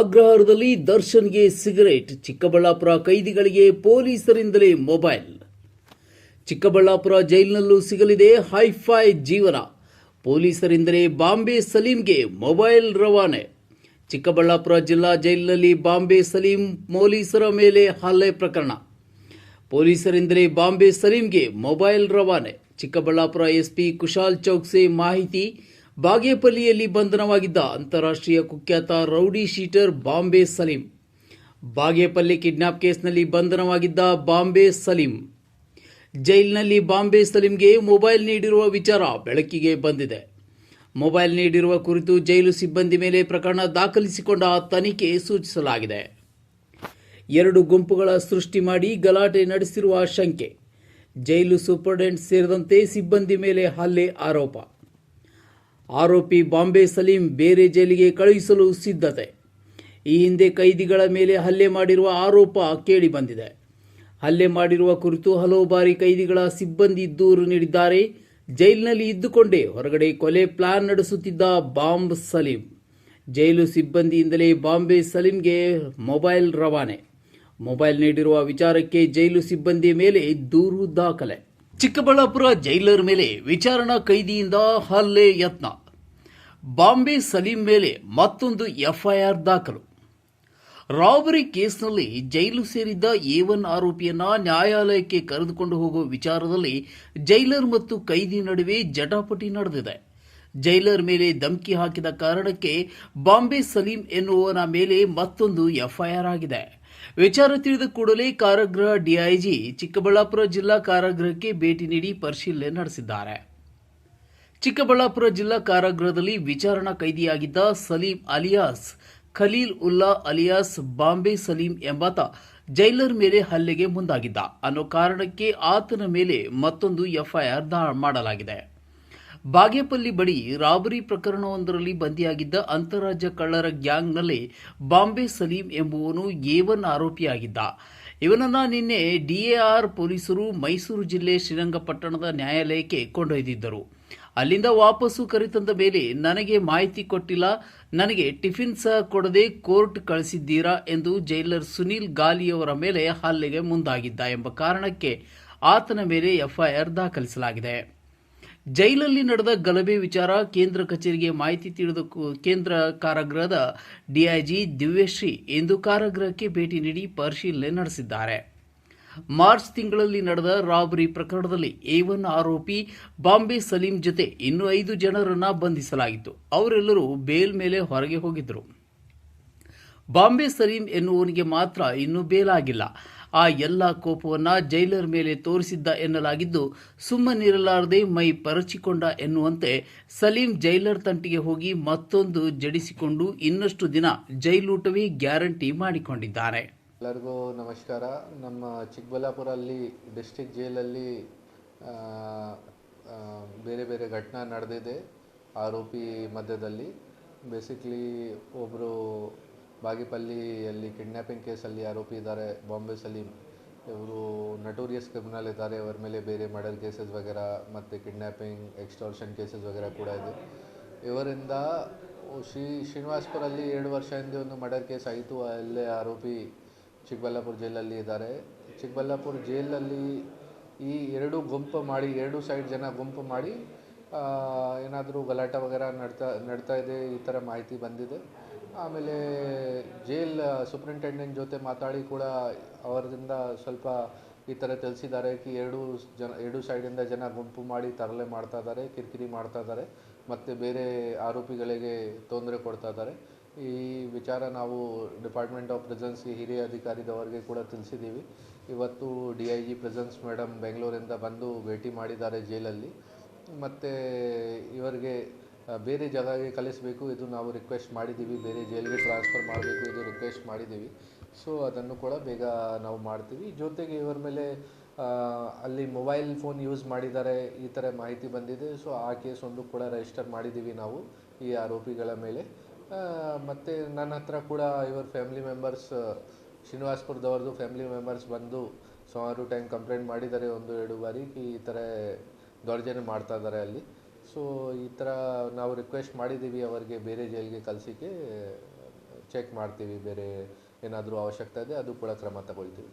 ಅಗ್ರಹಾರದಲ್ಲಿ ದರ್ಶನ್ಗೆ ಸಿಗರೇಟ್. ಚಿಕ್ಕಬಳ್ಳಾಪುರ ಕೈದಿಗಳಿಗೆ ಪೊಲೀಸರಿಂದಲೇ ಮೊಬೈಲ್. ಚಿಕ್ಕಬಳ್ಳಾಪುರ ಜೈಲಿನಲ್ಲೂ ಸಿಗಲಿದೆ ಹೈಫೈ ಜೀವನ. ಪೊಲೀಸರಿಂದಲೇ ಬಾಂಬೆ ಸಲೀಂಗೆ ಮೊಬೈಲ್ ರವಾನೆ. ಚಿಕ್ಕಬಳ್ಳಾಪುರ ಜಿಲ್ಲಾ ಜೈಲಿನಲ್ಲಿ ಬಾಂಬೆ ಸಲೀಂ ಪೊಲೀಸರ ಮೇಲೆ ಹಲ್ಲೆ ಪ್ರಕರಣ. ಪೊಲೀಸರಿಂದಲೇ ಬಾಂಬೆ ಸಲೀಂಗೆ ಮೊಬೈಲ್ ರವಾನೆ. ಚಿಕ್ಕಬಳ್ಳಾಪುರ ಎಸ್ಪಿ ಕುಶಾಲ್ ಚೌಕ್ಸೆ ಮಾಹಿತಿ ಬಾಗೇಪಲ್ಲಿಯಲ್ಲಿ ಬಂಧನವಾಗಿದ್ದ ಅಂತಾರಾಷ್ಟ್ರೀಯ ಕುಖ್ಯಾತ rowdy sheeter Bombay Salim. Bagepalli kidnap ಕೇಸ್ನಲ್ಲಿ ಬಂಧನವಾಗಿದ್ದ ಬಾಂಬೆ ಸಲೀಂ. ಜೈಲಿನಲ್ಲಿ ಬಾಂಬೆ ಸಲೀಂಗೆ ಮೊಬೈಲ್ ನೀಡಿರುವ ವಿಚಾರ ಬೆಳಕಿಗೆ ಬಂದಿದೆ. ಮೊಬೈಲ್ ನೀಡಿರುವ ಕುರಿತು ಜೈಲು ಸಿಬ್ಬಂದಿ ಮೇಲೆ ಪ್ರಕರಣ ದಾಖಲಿಸಿಕೊಂಡ ತನಿಖೆ ಸೂಚಿಸಲಾಗಿದೆ. ಎರಡು ಗುಂಪುಗಳ ಸೃಷ್ಟಿ ಮಾಡಿ ಗಲಾಟೆ ನಡೆಸಿರುವ ಶಂಕೆ. ಜೈಲು ಸೂಪರ್ಡೆಂಟ್ ಸೇರಿದಂತೆ ಸಿಬ್ಬಂದಿ ಮೇಲೆ ಹಲ್ಲೆ ಆರೋಪ. ಆರೋಪಿ ಬಾಂಬೆ ಸಲೀಂ ಬೇರೆ ಜೈಲಿಗೆ ಕಳುಹಿಸಲು ಸಿದ್ಧತೆ. ಈ ಹಿಂದೆ ಕೈದಿಗಳ ಮೇಲೆ ಹಲ್ಲೆ ಮಾಡಿರುವ ಆರೋಪ ಕೇಳಿ ಬಂದಿದೆ. ಹಲ್ಲೆ ಮಾಡಿರುವ ಕುರಿತು ಹಲವು ಬಾರಿ ಕೈದಿಗಳ ಸಿಬ್ಬಂದಿ ದೂರು ನೀಡಿದ್ದಾರೆ. ಜೈಲಿನಲ್ಲಿ ಇದ್ದುಕೊಂಡೇ ಹೊರಗಡೆ ಕೊಲೆ ಪ್ಲಾನ್ ನಡೆಸುತ್ತಿದ್ದ ಬಾಂಬ್ ಸಲೀಂ. ಜೈಲು ಸಿಬ್ಬಂದಿಯಿಂದಲೇ ಬಾಂಬೆ ಸಲೀಂಗೆ ಮೊಬೈಲ್ ರವಾನೆ. ಮೊಬೈಲ್ ನೀಡಿರುವ ವಿಚಾರಕ್ಕೆ ಜೈಲು ಸಿಬ್ಬಂದಿ ಮೇಲೆ ದೂರು ದಾಖಲೆ. ಚಿಕ್ಕಬಳ್ಳಾಪುರ ಜೈಲರ್ ಮೇಲೆ ವಿಚಾರಣಾ ಕೈದಿಯಿಂದ ಹಲ್ಲೆ ಯತ್ನ. ಬಾಂಬೆ ಸಲೀಂ ಮೇಲೆ ಮತ್ತೊಂದು ಎಫ್ಐಆರ್ ದಾಖಲು. ರಾಬರಿ ಕೇಸ್ನಲ್ಲಿ ಜೈಲು ಸೇರಿದ್ದ ಎ ಒನ್ ಆರೋಪಿಯನ್ನ ನ್ಯಾಯಾಲಯಕ್ಕೆ ಕರೆದುಕೊಂಡು ಹೋಗುವ ವಿಚಾರದಲ್ಲಿ ಜೈಲರ್ ಮತ್ತು ಕೈದಿ ನಡುವೆ ಜಟಾಪಟಿ ನಡೆದಿದೆ. ಜೈಲರ್ ಮೇಲೆ ಧಮಕಿ ಹಾಕಿದ ಕಾರಣಕ್ಕೆ ಬಾಂಬೆ ಸಲೀಂ ಎನ್ನುವನ ಮೇಲೆ ಮತ್ತೊಂದು ಎಫ್ಐಆರ್ ಆಗಿದೆ. ವಿಚಾರ ತಿಳಿದ ಕೂಡಲೇ ಕಾರಾಗೃಹ ಡಿಐಜಿ ಚಿಕ್ಕಬಳ್ಳಾಪುರ ಜಿಲ್ಲಾ ಕಾರಾಗೃಹಕ್ಕೆ ಭೇಟಿ ನೀಡಿ ಪರಿಶೀಲನೆ ನಡೆಸಿದ್ದಾರೆ. ಚಿಕ್ಕಬಳ್ಳಾಪುರ ಜಿಲ್ಲಾ ಕಾರಾಗೃಹದಲ್ಲಿ ವಿಚಾರಣಾ ಕೈದಿಯಾಗಿದ್ದ ಸಲೀಂ ಅಲಿಯಾಸ್, ಖಲೀಲ್ ಉಲ್ಲಾ ಅಲಿಯಾಸ್, ಬಾಂಬೆ ಸಲೀಂ ಎಂಬಾತ ಜೈಲರ್ ಮೇಲೆ ಹಲ್ಲೆಗೆ ಮುಂದಾಗಿದ್ದ. ಅನ್ನೋ ಕಾರಣಕ್ಕೆ ಆತನ ಮೇಲೆ ಮತ್ತೊಂದು ಎಫ್ಐಆರ್ ಮಾಡಲಾಗಿದೆ. ಬಾಗೇಪಲ್ಲಿ ಬಳಿ ರಾಬರಿ ಪ್ರಕರಣವೊಂದರಲ್ಲಿ ಬಂಧಿಯಾಗಿದ್ದ ಅಂತಾರಾಜ್ಯ ಕಳ್ಳರ ಗ್ಯಾಂಗ್ನಲ್ಲಿ ಬಾಂಬೆ ಸಲೀಂ ಎಂಬುವನು ಏವನ್ ಆರೋಪಿಯಾಗಿದ್ದ. ಇವನನ್ನ ನಿನ್ನೆ ಡಿಎಆರ್ ಪೊಲೀಸರು ಮೈಸೂರು ಜಿಲ್ಲೆ ಶ್ರೀರಂಗಪಟ್ಟಣದ ನ್ಯಾಯಾಲಯಕ್ಕೆ ಕೊಂಡೊಯ್ದಿದ್ದರು. ಅಲ್ಲಿಂದ ವಾಪಸ್ಸು ಕರೆತಂದ ಮೇಲೆ ನನಗೆ ಮಾಹಿತಿ ಕೊಟ್ಟಿಲ್ಲ, ನನಗೆ ಟಿಫಿನ್ ಸಹ ಕೊಡದೆ ಕೋರ್ಟ್ ಕಳಿಸಿದ್ದೀರಾ ಎಂದು ಜೈಲರ್ ಸುನೀಲ್ ಗಾಲಿಯವರ ಮೇಲೆ ಹಲ್ಲೆಗೆ ಮುಂದಾಗಿದ್ದ ಎಂಬ ಕಾರಣಕ್ಕೆ ಆತನ ಮೇಲೆ ಎಫ್ಐಆರ್ ದಾಖಲಿಸಲಾಗಿದೆ. ಜೈಲಲ್ಲಿ ನಡೆದ ಗಲಭೆ ವಿಚಾರ ಕೇಂದ್ರ ಕಚೇರಿಗೆ ಮಾಹಿತಿ ತಿಳಿದ ಕೇಂದ್ರ ಕಾರಾಗೃಹದ ಡಿಐಜಿ ದಿವ್ಯಶ್ರೀ ಇಂದು ಕಾರಾಗೃಹಕ್ಕೆ ಭೇಟಿ ನೀಡಿ ಪರಿಶೀಲನೆ ನಡೆಸಿದ್ದಾರೆ. ಮಾರ್ಚ್ ತಿಂಗಳಲ್ಲಿ ನಡೆದ ರಾಬರಿ ಪ್ರಕರಣದಲ್ಲಿ ಒನ್ ಆರೋಪಿ ಬಾಂಬೆ ಸಲೀಂ ಜೊತೆ ಇನ್ನೂ ಐದು ಜನರನ್ನು ಬಂಧಿಸಲಾಗಿತ್ತು. ಅವರೆಲ್ಲರೂ ಬೇಲ್ ಮೇಲೆ ಹೊರಗೆ ಹೋಗಿದ್ದರು. ಬಾಂಬೆ ಸಲೀಂ ಎನ್ನುವನಿಗೆ ಮಾತ್ರ ಇನ್ನೂ ಬೇಲಾಗಿಲ್ಲ ಆ ಎಲ್ಲ ಕೋಪವನ್ನ ಜೈಲರ್ ಮೇಲೆ ತೋರಿಸಿದ್ದ ಎನ್ನಲಾಗಿದ್ದು ಸುಮ್ಮನಿರಲಾರದೆ ಮೈ ಪರಚಿಕೊಂಡ ಎನ್ನುವಂತೆ ಸಲೀಂ ಜೈಲರ್ ತಂಟಿಗೆ ಹೋಗಿ ಮತ್ತೊಂದು ಜಡಿಸಿಕೊಂಡು ಇನ್ನಷ್ಟು ದಿನ ಜೈಲೂಟವೇ ಗ್ಯಾರಂಟಿ ಮಾಡಿಕೊಂಡಿದ್ದಾನೆ. ಎಲ್ಲರಿಗೂ ನಮಸ್ಕಾರ. ನಮ್ಮ ಚಿಕ್ಕಬಳ್ಳಾಪುರ ಅಲ್ಲಿ ಡಿಸ್ಟಿಕ್ ಜೈಲಲ್ಲಿ ಬೇರೆ ಬೇರೆ ಘಟನೆ ನಡೆದಿದೆ ಆರೋಪಿ ಮಧ್ಯದಲ್ಲಿ. ಬೇಸಿಕ್ಲಿ ಒಬ್ಬರು ಬಾಗೇಪಲ್ಲಿಯಲ್ಲಿ ಕಿಡ್ನ್ಯಾಪಿಂಗ್ ಕೇಸಲ್ಲಿ ಆರೋಪಿ ಇದ್ದಾರೆ ಬಾಂಬೆ ಸಲೀಂ ಇವರು ನಟೋರಿಯಸ್ ಕ್ರಿಮಿನಲ್ ಇದ್ದಾರೆ. ಇವರ ಮೇಲೆ ಬೇರೆ ಮರ್ಡರ್ ಕೇಸಸ್ ವಗೇರ ಮತ್ತು ಕಿಡ್ನ್ಯಾಪಿಂಗ್ ಎಕ್ಸ್ಟಾರ್ಷನ್ ಕೇಸಸ್ ವಗೇರ ಕೂಡ ಇದೆ. ಇವರಿಂದ ಶ್ರೀ ಶ್ರೀನಿವಾಸ್ಪುರಲ್ಲಿ ಎರಡು ವರ್ಷ ಹಿಂದೆ ಒಂದು ಮರ್ಡರ್ ಕೇಸ್ ಆಯಿತು. ಅಲ್ಲೇ ಆರೋಪಿ ಚಿಕ್ಕಬಳ್ಳಾಪುರ ಜೈಲಲ್ಲಿ ಇದ್ದಾರೆ. ಚಿಕ್ಕಬಳ್ಳಾಪುರ ಜೈಲಲ್ಲಿ ಈ ಎರಡು ಗುಂಪು ಮಾಡಿ, ಎರಡು ಸೈಡ್ ಜನ ಗುಂಪು ಮಾಡಿ ಏನಾದರೂ ಗಲಾಟೆ ವಗೇರ ನಡ್ತಾ ನಡ್ತಾ ಇದೆ. ಈ ಥರ ಮಾಹಿತಿ ಬಂದಿದೆ. ಆಮೇಲೆ ಜೈಲ್ ಸೂಪ್ರಿಂಟೆಂಡೆಂಟ್ ಜೊತೆ ಮಾತಾಡಿ ಕೂಡ ಅವರಿಂದ ಸ್ವಲ್ಪ ಈ ಥರ ತಿಳಿಸಿದ್ದಾರೆ ಕಿ ಎರಡು ಜನ, ಎರಡು ಸೈಡಿಂದ ಜನ ಗುಂಪು ಮಾಡಿ ತರಲೆ ಮಾಡ್ತಾ ಇದ್ದಾರೆ, ಕಿರಿಕಿರಿ ಮಾಡ್ತಾ ಇದ್ದಾರೆ, ಮತ್ತು ಬೇರೆ ಆರೋಪಿಗಳಿಗೆ ತೊಂದರೆ ಕೊಡ್ತಾ ಇದ್ದಾರೆ. ಈ ವಿಚಾರ ನಾವು ಡಿಪಾರ್ಟ್ಮೆಂಟ್ ಆಫ್ ಪ್ರೆಸೆನ್ಸ್ಗೆ ಹಿರಿಯ ಅಧಿಕಾರಿದವರಿಗೆ ಕೂಡ ತಿಳಿಸಿದ್ದೀವಿ. ಇವತ್ತು D I G presence madam ಬೆಂಗಳೂರಿಂದ ಬಂದು ಭೇಟಿ ಮಾಡಿದ್ದಾರೆ ಜೈಲಲ್ಲಿ. ಮತ್ತು ಇವರಿಗೆ ಬೇರೆ ಜಾಗಕ್ಕೆ ಕಳಿಸಬೇಕು, ಇದು ನಾವು ರಿಕ್ವೆಸ್ಟ್ ಮಾಡಿದ್ದೀವಿ, ಬೇರೆ ಜೈಲಿಗೆ ಟ್ರಾನ್ಸ್ಫರ್ ಮಾಡಬೇಕು, ಇದು ರಿಕ್ವೆಸ್ಟ್ ಮಾಡಿದ್ದೀವಿ. ಸೊ ಅದನ್ನು ಕೂಡ ಬೇಗ ನಾವು ಮಾಡ್ತೀವಿ. ಜೊತೆಗೆ ಇವರ ಮೇಲೆ ಅಲ್ಲಿ ಮೊಬೈಲ್ ಫೋನ್ ಯೂಸ್ ಮಾಡಿದ್ದಾರೆ, ಈ ಥರ ಮಾಹಿತಿ ಬಂದಿದೆ. ಸೊ ಆ ಕೇಸ್ ಒಂದು ಕೂಡ ರಿಜಿಸ್ಟರ್ ಮಾಡಿದ್ದೀವಿ ನಾವು, ಈ ಆರೋಪಿಗಳ ಮೇಲೆ. ಮತ್ತು ನನ್ನ ಹತ್ರ ಕೂಡ ಇವರ ಫ್ಯಾಮಿಲಿ ಮೆಂಬರ್ಸ್ ಶ್ರೀನಿವಾಸ್ಪುರದವ್ರದ್ದು ಫ್ಯಾಮಿಲಿ ಮೆಂಬರ್ಸ್ ಬಂದು ಸುಮಾರು ಟೈಮ್ ಕಂಪ್ಲೇಂಟ್ ಮಾಡಿದ್ದಾರೆ, ಒಂದು ಎರಡು ಬಾರಿ. ಈ ಥರ ದೌರ್ಜನ್ಯ ಮಾಡ್ತಾ ಇದ್ದಾರೆ ಅಲ್ಲಿ. ಸೊ ಈ ಥರ ನಾವು ರಿಕ್ವೆಸ್ಟ್ ಮಾಡಿದ್ದೀವಿ ಅವರಿಗೆ ಬೇರೆ ಜೈಲಿಗೆ ಕಳಿಸಿಕೆ ಚೆಕ್ ಮಾಡ್ತೀವಿ, ಬೇರೆ ಏನಾದರೂ ಅವಶ್ಯಕತೆ ಇದೆ, ಅದು ಕೂಡ ಕ್ರಮ ತಗೊಳ್ತೀವಿ.